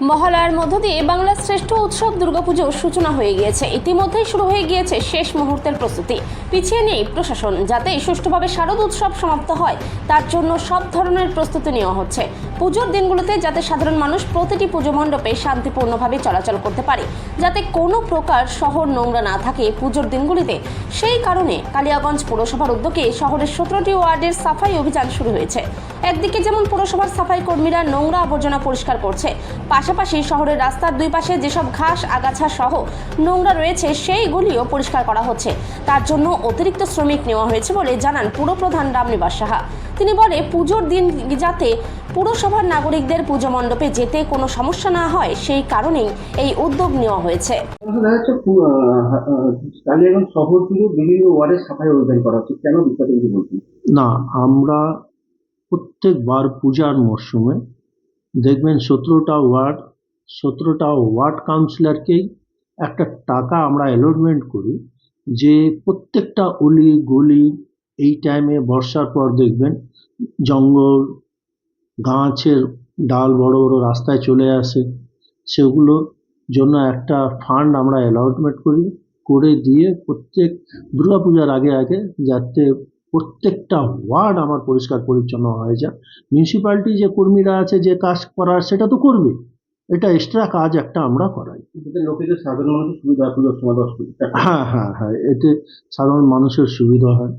মহালয়ার মধ্য দিয়ে বাংলার শ্রেষ্ঠ উৎসব দুর্গাপুজোর সূচনা হয়ে গিয়েছে। ইতিমধ্যেই শুরু হয়ে গিয়েছে শেষ মুহূর্তের প্রস্তুতি। পিছিয়ে নেই প্রশাসন, যাতে সুষ্ঠুভাবে শারদ উৎসব সমাপ্ত হয়, তার জন্য সব ধরনের প্রস্তুতি নেওয়া হচ্ছে। পুজোর দিনগুলোতে যাতে সাধারণ মানুষ প্রতিটি পুজো মণ্ডপে শান্তিপূর্ণভাবে চলাচল করতে পারে, যাতে কোনো প্রকার শহর নোংরা না থাকে পুজোর দিনগুলিতে। সেই কারণে কালিয়াগঞ্জ পুরসভার উদ্যোগে শহরের সতেরোটি ওয়ার্ডের সাফাই অভিযান শুরু হয়েছে। একদিকে যেমন পুরসভার সাফাই কর্মীরা নোংরা আবর্জনা পরিষ্কার করছে পাশাপাশি শহরের রাস্তার দুই পাশে যেসব ঘাস আগাছা সহ নোংরা রয়েছে সেইগুলিও পরিষ্কার করা হচ্ছে। তার জন্য অতিরিক্ত শ্রমিক নেওয়া হয়েছে বলে জানান পুরপ্রধান রামনিবাস সাহা। তিনি বলে পুজোর দিন যাতে পুরসভার নাগরিকদের পুজো মণ্ডপে যেতে কোনো সমস্যা না হয় সেই কারণেই এই উদ্যোগ নেওয়া হয়েছে। দেখা যাচ্ছে পু- আহ, আহ, কালিয়াগঞ্জ শহর জুড়ে বিভিন্ন ওয়ার্ডে সাফাই অভিযান করা হচ্ছে। কেন বিস্তারিত বলছেন? না আমরা প্রত্যেকবার পূজার মরশুমে দেখবেন সতেরোটা ওয়ার্ড সতেরোটা ওয়ার্ড কাউন্সিলরকেই একটা টাকা আমরা অ্যালটমেন্ট করি যে প্রত্যেকটা অলি গলি এই টাইমে বর্ষার পর দেখবেন জঙ্গল, গাছের ডাল বড় বড় রাস্তায় চলে আসে। সেগুলোর জন্য একটা ফান্ড আমরা অ্যালটমেন্ট করি, করে দিয়ে প্রত্যেক দুর্গাপূজার আগে আগে যাতে প্রত্যেকটা ওয়ার্ড আমার পরিষ্কার পরিচ্ছন্ন হয়ে যায়। মিউনিসিপ্যালিটি যে কর্মীরা আছে যে কাজ করার সেটা তো করবে। এটা এক্সট্রা কাজ একটা আমরা করাই। লোকেদের সাধারণ মানুষের সুবিধা। হ্যাঁ হ্যাঁ হ্যাঁ এতে সাধারণ মানুষের সুবিধা হয়।